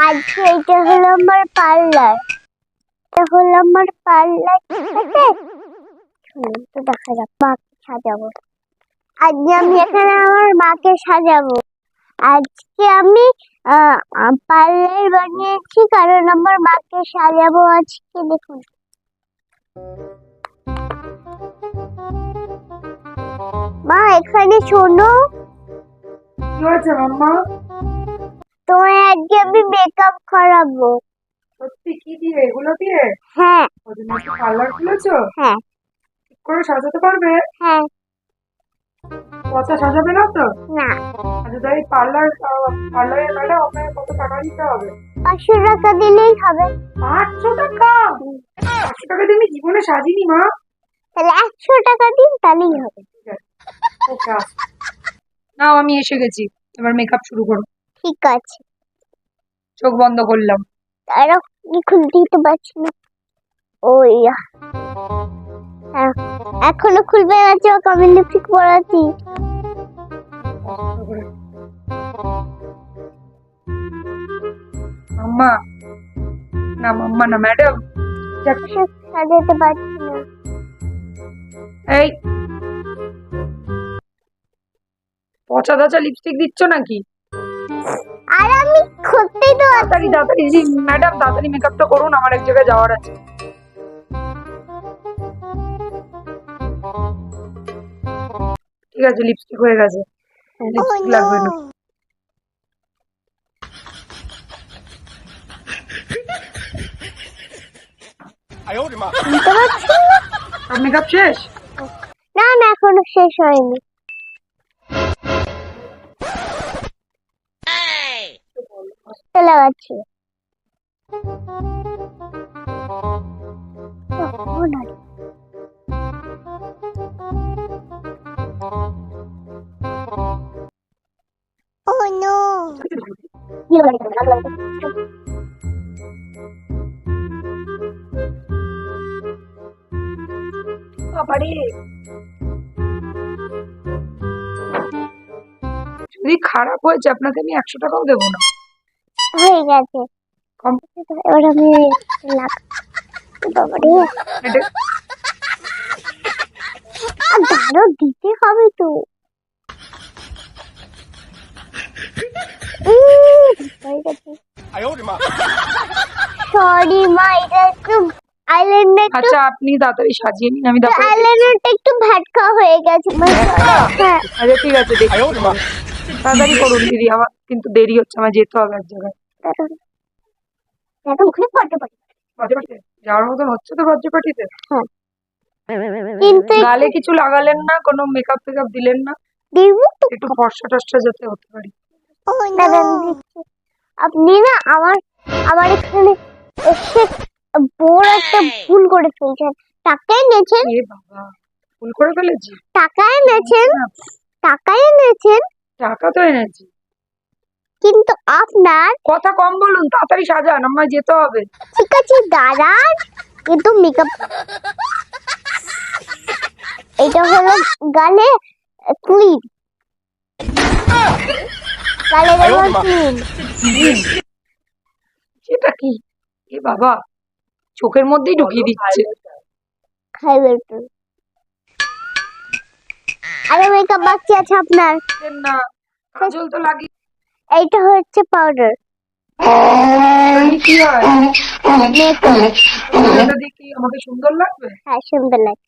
আজকে এটা হলো আমার পার্লার। এটা হলো আমার পার্লার শুনুন তো দেখা যাক, মাকে সাজাবো। আজকে আমি এখানে আমার মাকে সাজাবো। আজকে আমি পার্লার বানিয়েছি, কারণ আমার মাকে সাজাবো আজকে, দেখুন। মা, এখানে শোনো। কি হয়েছে, মাম্মা? তোমায় আজকে আমি মেকআপ করাবো। সত্যি কি দিয়ে? এগুলো দিয়ে? হ্যাঁ। পার্লার খুলেছো? হ্যাঁ। ঠিক করে সাজাতে পারবে? হ্যাঁ। পচা সাজাবে না তো? না। আচ্ছা তাই পার্লার পার্লারের ম্যাডাম আপনাকে কত টাকা দিতে হবে? পাঁচশো টাকা দিলেই হবে। পাঁচশো টাকা? পাঁচশো টাকা দিয়ে আমি জীবনে সাজিনি মা। তাহলে একশো টাকা দিন তাহলেই হবে। ওকে নাও আমি এসে গেছি। এবার মেকআপ শুরু করো। ঠিক আছে। চোখ বন্ধ করলাম। তারা কি খুলতেই তো পারছি না। ওই এখনও খুলবে না চোখ আমি লিপস্টিক পরাচ্ছি মাম্মা না মাম্মা না ম্যাডাম সাজাতে পারছি না। এই পচা ধাচা লিপস্টিক দিচ্ছ নাকি? তাড়াতাড়ি তাড়াতাড়ি ম্যাডাম তাড়াতাড়ি মেকআপটা করুন আমার এক জায়গায় যাওয়ার আছে। ঠিক আছে লিপস্টিক হয়ে গেছে। লিপস্টিক লাগবে না। মেকআপ শেষ? না না এখনও শেষ হয়নি। লাগাচ্ছি Oh no! যদি খারাপ হয়েছে আপনাকে আমি একশো টাকাও দেবো না। হয়ে গেছে। এবার আমি লাগ বাবারে। এটা দিতে হবে তো। সরি মা। এটা একটু আইল্যান্ডে একটু আচ্ছা আপনি তাড়াতাড়ি সাজিয়ে নিন আমি তারপরে আইল্যান্ডটা একটু ভ্যাটকা হয়ে গেছে হ্যাঁ। আচ্ছা ঠিক আছে দেখি। তাড়াতাড়ি করুন দিদি আমার কিন্তু দেরি হচ্ছে আমার যেতে হবে এক জায়গায়। যাওয়ার মতন হচ্ছে তো হ্যাঁ। কিন্তু গালে কিছু লাগালেন না কোনো মেকআপ টেকআপ দিলেন না? দিব তো একটু ফর্সা টর্সা যাতে হতে পারি। আপনি না আমার আমার এখানে এসে বড় একটা ভুল করে ফেলছেন। টাকা এনেছেন এ বাবা ভুল করে ফেলেছি? টাকা এনেছেন টাকা এনেছেন টাকা তো এনেছি। কিন্তু আপনার কথা কম বলুন তাড়াতাড়ি সাজান আমায় যেতে হবে। ঠিক আছে দাঁড়ান। কিন্তু মেকআপ এটা হলো গালে ক্লিন গালে দেবো ক্লিন সেটা কি? এ বাবা চোখের মধ্যেই ঢুকিয়ে দিচ্ছে। খাইবে একটু আরে মেকআপ বাকি আছে আপনার। না কাজল তো লাগে এইটা হচ্ছে পাউডার হয় এটা দিয়ে কি আমাকে সুন্দর লাগবে? হ্যাঁ সুন্দর লাগে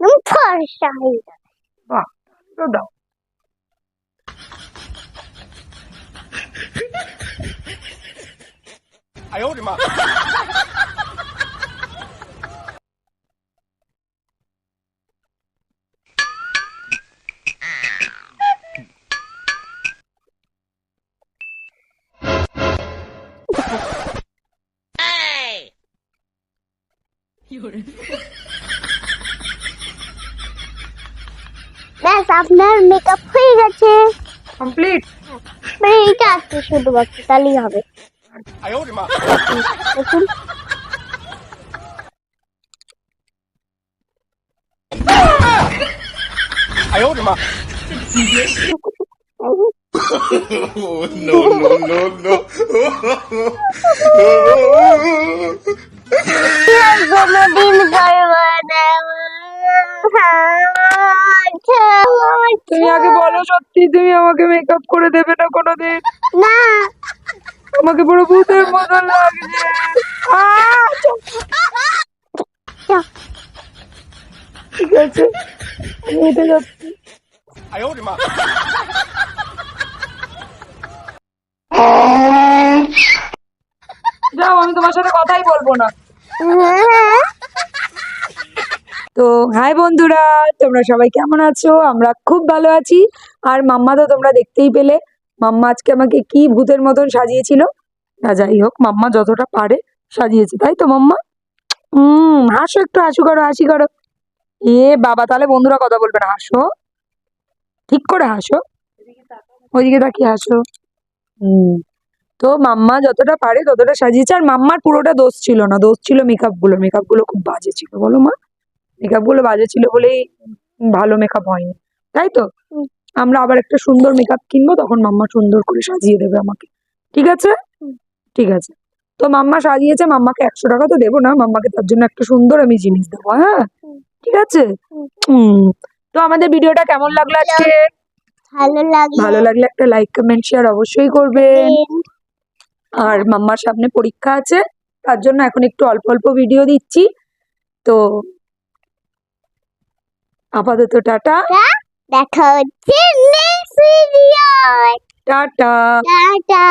একদম ফর্সা হয়ে যাবে বাহ তো দাও। ব্যাস আপনার মেকআপ হয়ে গেছে। কমপ্লিট মানে এইটা আছে শুধুমাত্র তাহলেই হবে। দেখুন। Oh, no, no, no, no. কোনোদিন করব না তুমি আগে বলো সত্যি তুমি আমাকে মেকআপ করে দেবে না কোনোদিন? না। আমাকে পুরো ভূতের মতন লাগছে। ঠিক আছে আমি হেঁটে যাচ্ছি। যাও, আমি তোমার সাথে কথাই বলব না। তো হাই বন্ধুরা, তোমরা সবাই কেমন আছো? আমরা খুব ভালো আছি। আর মাম্মা তো তোমরা দেখতেই পেলে। মাম্মা আজকে আমাকে কি ভূতের মতন সাজিয়েছিল? না, যাই হোক, মাম্মা যতটা পারে সাজিয়েছে, তাই তো, মাম্মা? হুম হাসো একটু, হাসু করো, হাসি করো। এ বাবা, তাহলে বন্ধুরা কথা বলবে না, হাসো। ঠিক করে হাসো। ওইদিকে তাকিয়ে হাসো। হুম। তো মাম্মা যতটা পারে ততটা সাজিয়েছে। আর মাম্মার পুরোটা দোষ ছিল না। দোষ ছিল মেকআপগুলো মেকআপগুলো খুব বাজে ছিল বলো মা। মেকআপগুলো বাজে ছিল বলেই ভালো মেকআপ হয়নি। তাই তো? হুম। আমরা আবার একটা সুন্দর মেকআপ কিনবো তখন মাম্মা সুন্দর করে সাজিয়ে দেবে আমাকে। ঠিক আছে? হুম। ঠিক আছে। তো মাম্মা সাজিয়েছে মাম্মাকে একশো টাকা তো দেবো না। মাম্মাকে তার জন্য একটা সুন্দর আমি জিনিস দেবো হ্যাঁ? হুম। ঠিক আছে? হুম। হুম। তো আমাদের ভিডিওটা কেমন লাগল আজকে? ভালো লাগে ভালো লাগলে একটা লাইক কমেন্ট শেয়ার অবশ্যই করবেন। আর মাম্মার সামনে পরীক্ষা আছে তার জন্য এখন একটু অল্প অল্প ভিডিও দিচ্ছি। তো আপাতত টাটা। দেখা হচ্ছে নেক্সট ভিডিও টাটা। টাটা।